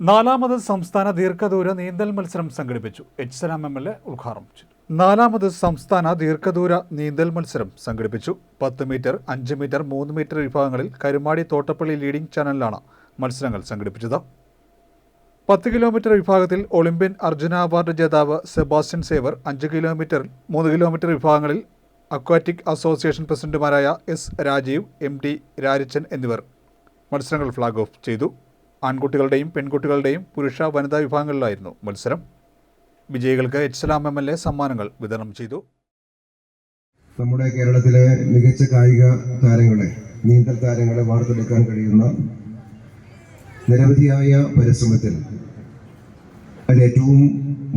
നാലാമത് സംസ്ഥാന ദീർഘദൂര നീന്തൽ മത്സരം സംഘടിപ്പിച്ചു. H Salam M L A ഉദ്ഘാടനം ചെയ്തു. നാലാമത് സംസ്ഥാന ദീർഘദൂര നീന്തൽ മത്സരം സംഘടിപ്പിച്ചു. പത്ത് മീറ്റർ അഞ്ച് മീറ്റർ മൂന്ന് മീറ്റർ വിഭാഗങ്ങളിൽ കരുമാടി തോട്ടപ്പള്ളി ലീഡിംഗ് ചാനലിലാണ് മത്സരങ്ങൾ സംഘടിപ്പിച്ചത്. പത്ത് കിലോമീറ്റർ വിഭാഗത്തിൽ ഒളിമ്പ്യൻ അർജുന അവാർഡ് ജേതാവ് സെബാസ്റ്റ്യൻ സേവർ അഞ്ച് കിലോമീറ്റർ മൂന്ന് കിലോമീറ്റർ വിഭാഗങ്ങളിൽ അക്വാറ്റിക് അസോസിയേഷൻ പ്രസിഡന്റുമാരായ S Rajeev M T Rarichan എന്നിവർ മത്സരങ്ങൾ ഫ്ലാഗ് ഓഫ് ചെയ്തു. ആൺകുട്ടികളുടെയും പെൺകുട്ടികളുടെയും പുരുഷ വനിതാ വിഭാഗങ്ങളിലായിരുന്നു മത്സരം. വിജയികൾക്ക് H Salam M L A സമ്മാനങ്ങൾ വിതരണം ചെയ്തു. നമ്മുടെ കേരളത്തിലെ മികച്ച കായിക താരങ്ങളെ നീന്തൽ താരങ്ങളെ വാർത്തെടുക്കാൻ കഴിയുന്ന നിരവധിയായ പരിശ്രമത്തിൽ അതിൽ ഏറ്റവും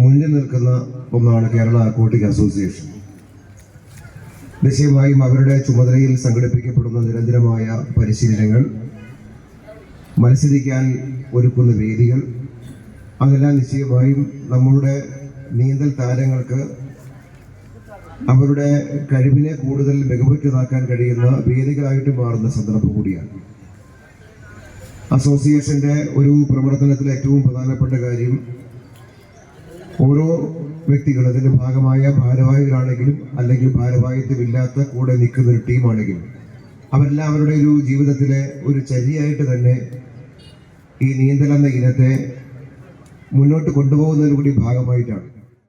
മുന്നിൽ നിൽക്കുന്ന ഒന്നാണ് കേരള അക്വാട്ടിക് അസോസിയേഷൻ. നിശ്ചയമായും അവരുടെ ചുമതലയിൽ സംഘടിപ്പിക്കപ്പെടുന്ന നിരന്തരമായ പരിശീലനങ്ങൾ മത്സരിക്കാൻ ഒരുക്കുന്ന വേദികൾ. അതെല്ലാം നിശ്ചയമായും നമ്മളുടെ നീന്തൽ താരങ്ങൾക്ക് അവരുടെ കഴിവിനെ കൂടുതൽ മികവുറ്റതാക്കാൻ കഴിയുന്ന വേദികളായിട്ട് മാറുന്ന സന്ദർഭം കൂടിയാണ്. അസോസിയേഷന്റെ ഒരു പ്രവർത്തനത്തിലെ ഏറ്റവും പ്രധാനപ്പെട്ട കാര്യം ഓരോ വ്യക്തികൾ അതിന്റെ ഭാഗമായ ഭാരവാഹികളാണെങ്കിലും അല്ലെങ്കിൽ ഭാരവാഹിത്വമില്ലാത്ത കൂടെ നിൽക്കുന്ന ഒരു ടീമാണെങ്കിലും അവരെല്ലാം അവരുടെ ഒരു ജീവിതത്തിലെ ഒരു ചര്യയായിട്ട് തന്നെ ഈ നീന്തലെന്ന ഇനത്തെ മുന്നോട്ട് കൊണ്ടുപോകുന്നതിന് കൂടി ഭാഗമായിട്ടാണ്.